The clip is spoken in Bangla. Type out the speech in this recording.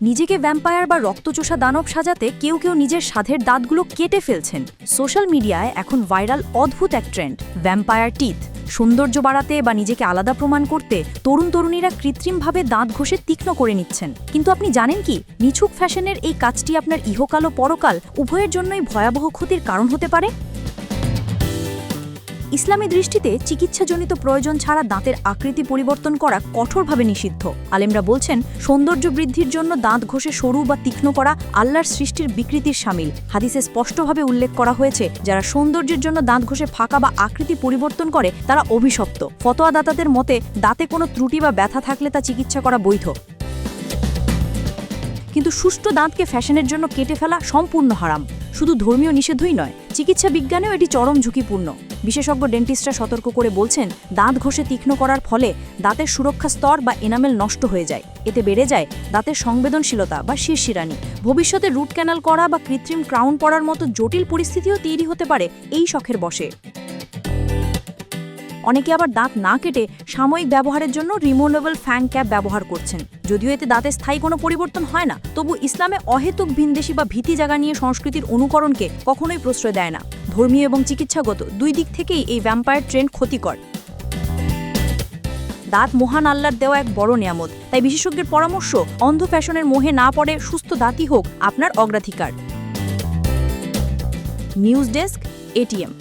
নিজেকে ভ্যাম্পায়ার বা রক্তচোষা দানব সাজাতে কেউ কেউ নিজের সাধের দাঁতগুলো কেটে ফেলছেন। সোশ্যাল মিডিয়ায় এখন ভাইরাল অদ্ভুত এক ট্রেন্ড ভ্যাম্পায়ার টিথ সৌন্দর্য বাড়াতে বা নিজেকে আলাদা প্রমাণ করতে তরুণ তরুণীরা কৃত্রিমভাবে দাঁত ঘষে তীক্ষ্ণ করে নিচ্ছেন। কিন্তু আপনি জানেন কি? নিছুক ফ্যাশনের এই কাজটি আপনার ইহকাল ও পরকাল উভয়ের জন্যই ভয়াবহ ক্ষতির কারণ হতে পারে? ইসলামী দৃষ্টিতে চিকিৎসাজনিত প্রয়োজন ছাড়া দাঁতের আকৃতি পরিবর্তন করা কঠোরভাবে নিষিদ্ধ। আলেমরা বলছেন, সৌন্দর্য বৃদ্ধির জন্য দাঁত ঘষে সরু বা তীক্ষ্ণ করা আল্লাহর সৃষ্টির বিকৃতির সামিল। হাদিসে স্পষ্টভাবে উল্লেখ করা হয়েছে, যারা সৌন্দর্যের জন্য দাঁত ঘষে ফাঁকা বা আকৃতি পরিবর্তন করে, তারা অভিশপ্ত। ফতোয়াদাতাদের মতে, দাঁতে কোনো ত্রুটি বা ব্যথা থাকলে তা চিকিৎসা করা বৈধ। কিন্তু সুষ্ঠু দাঁতকে ফ্যাশনের জন্য কেটে ফেলা সম্পূর্ণ হারাম। শুধু ধর্মীয় নিষেধই নয়, চিকিৎসা বিজ্ঞানেও এটি চরম ঝুঁকিপূর্ণ। বিশেষজ্ঞ ডেন্টিস্টরা সতর্ক করে বলছেন, দাঁত ঘষে তীক্ষ্ণ করার ফলে দাঁতের সুরক্ষা স্তর বা এনামেল নষ্ট হয়ে যায়। এতে বেড়ে যায় দাঁতের সংবেদনশীলতা বা শিরশিরানি। ভবিষ্যতে রুট ক্যানাল করা বা কৃত্রিম ক্রাউন পড়ার মতো জটিল পরিস্থিতিও তৈরি হতে পারে এই শখের বসে অনেকে আবার দাঁত না কেটে সাময়িক ব্যবহারের জন্য রিমুভেবল ফ্যাং ক্যাপ ব্যবহার করছেন। যদিও এতে দাঁতে স্থায়ী কোনো পরিবর্তন হয় না, তবু ইসলামে অহেতুক ভিনদেশি বা ভীতি জাগা নিয়ে সংস্কৃতির অনুকরণকে কখনোই প্রশ্রয় দেয় না। ধর্মীয় এবং চিকিৎসাগত দুই দিক থেকেই এই ভ্যাম্পায়ার ট্রেন্ড ক্ষতিকর। দাঁত মহান আল্লাহর দেওয়া এক বড় নিয়ামত। তাই বিশেষজ্ঞের পরামর্শ, অন্ধ ফ্যাশনের মোহে না পড়ে সুস্থ দাঁতই হোক আপনার অগ্রাধিকার। News desk, ATM.